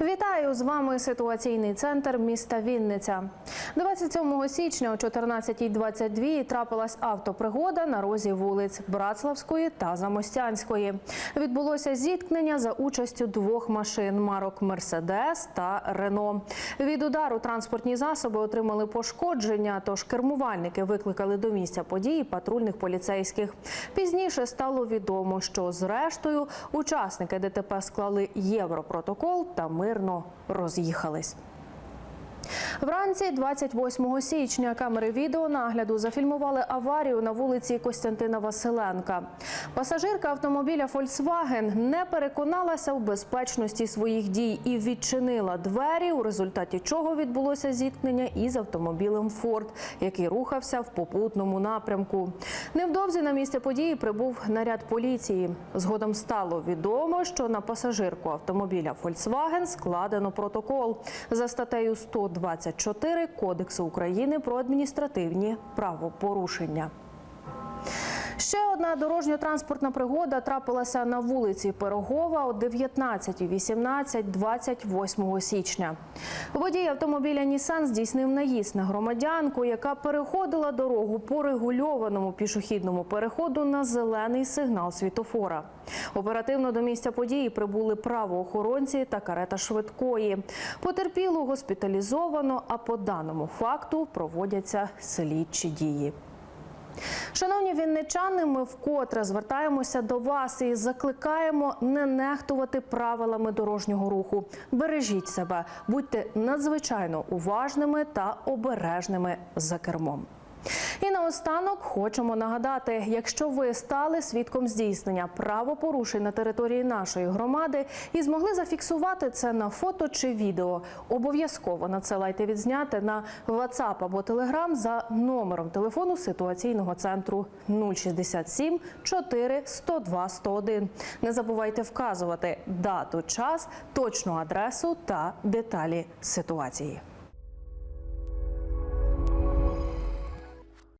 Вітаю з вами ситуаційний центр міста Вінниця. 27 січня о 14.22 трапилась автопригода на розі вулиць Братславської та Замостянської. Відбулося зіткнення за участю двох машин марок Мерседес та Рено. Від удару транспортні засоби отримали пошкодження, тож кермувальники викликали до місця події патрульних поліцейських. Пізніше стало відомо, що зрештою учасники ДТП склали європротокол та мирно роз'їхались. Вранці 28 січня камери відеонагляду зафільмували аварію на вулиці Костянтина Василенка. Пасажирка автомобіля Volkswagen не переконалася в безпечності своїх дій і відчинила двері, у результаті чого відбулося зіткнення із автомобілем Ford, який рухався в попутному напрямку. Невдовзі на місце події прибув наряд поліції. Згодом стало відомо, що на пасажирку автомобіля Volkswagen складено протокол за статтею 124 Кодексу України про адміністративні правопорушення. Ще одна дорожньо-транспортна пригода трапилася на вулиці Пирогова о 19.18 28 січня. Водій автомобіля Нісан здійснив наїзд на громадянку, яка переходила дорогу по регульованому пішохідному переходу на зелений сигнал світофора. Оперативно до місця події прибули правоохоронці та карета швидкої. Потерпілу госпіталізовано, а по даному факту проводяться слідчі дії. Шановні вінничани, ми вкотре звертаємося до вас і закликаємо не нехтувати правилами дорожнього руху. Бережіть себе, будьте надзвичайно уважними та обережними за кермом. І наостанок хочемо нагадати: якщо ви стали свідком здійснення правопорушень на території нашої громади і змогли зафіксувати це на фото чи відео, обов'язково надсилайте відзняти на WhatsApp або Telegram за номером телефону ситуаційного центру 067 4 102 101. Не забувайте вказувати дату, час, точну адресу та деталі ситуації.